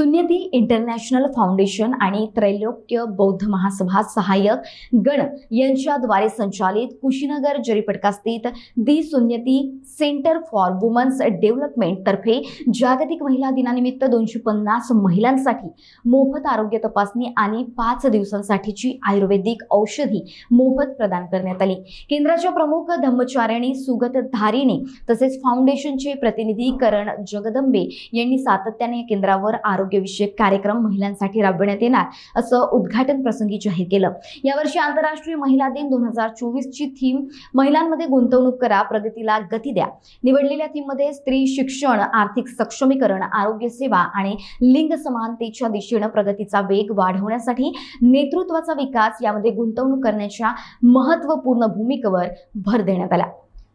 सुन्यती international foundation आणि त्रैलोक्य बौद्ध महासभा सहाय्यक गण यांच्याद्वारे संचालित कुशीनगर जरीपटका स्थित दी सुन्यती सेंटर फॉर वुमन्स डेव्हलपमेंट तर्फे जागतिक महिला दिनानिमित्त दोनशे पन्नास महिलांसाठी मोफत आरोग्य तपासणी आणि पाच दिवसांसाठीची आयुर्वेदिक औषधी मोफत प्रदान करण्यात आली. केंद्राच्या प्रमुख धम्मचारिणी सुगत धारिणे तसेच फाउंडेशनचे प्रतिनिधी करण जगदंबे यांनी सातत्याने या केंद्रावर आरोग्यविषयक कार्यक्रम महिलांसाठी राबविण्यात येणार असं उद्घाटन प्रसंगी जाहीर केलं. यावर्षी आंतरराष्ट्रीय महिला दिन दोन हजार चोवीस ची थीम महिलांमध्ये गुंतवणूक करा प्रगतीला गती द्या. निवडलेल्या थीममध्ये स्त्री शिक्षण आर्थिक सक्षमीकरण आरोग्य सेवा आणि लिंग समानतेच्या दिशेनं प्रगतीचा वेग वाढवण्यासाठी नेतृत्वाचा विकास यामध्ये गुंतवणूक करण्याच्या महत्त्वपूर्ण भूमिकेवर भर देण्यात आला.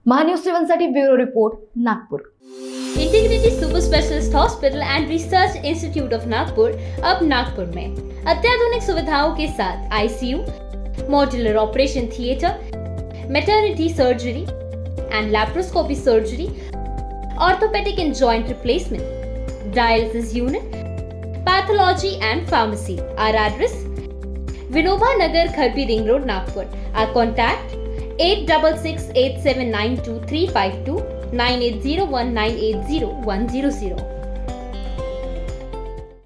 Mahanews सेवनसाठी bureau report Nagpur. Integrity super specialist hospital and research institute of Nagpur अब नागपुर में. अत्याधुनिक सुविधाओं के साथ ICU modular operation theatre maternity surgery and laparoscopy surgery orthopaedic and joint replacement dialysis unit pathology and pharmacy our address Vinoba Nagar Kharbi ring road Nagpur our contact 866 879 2352 9801 980 100.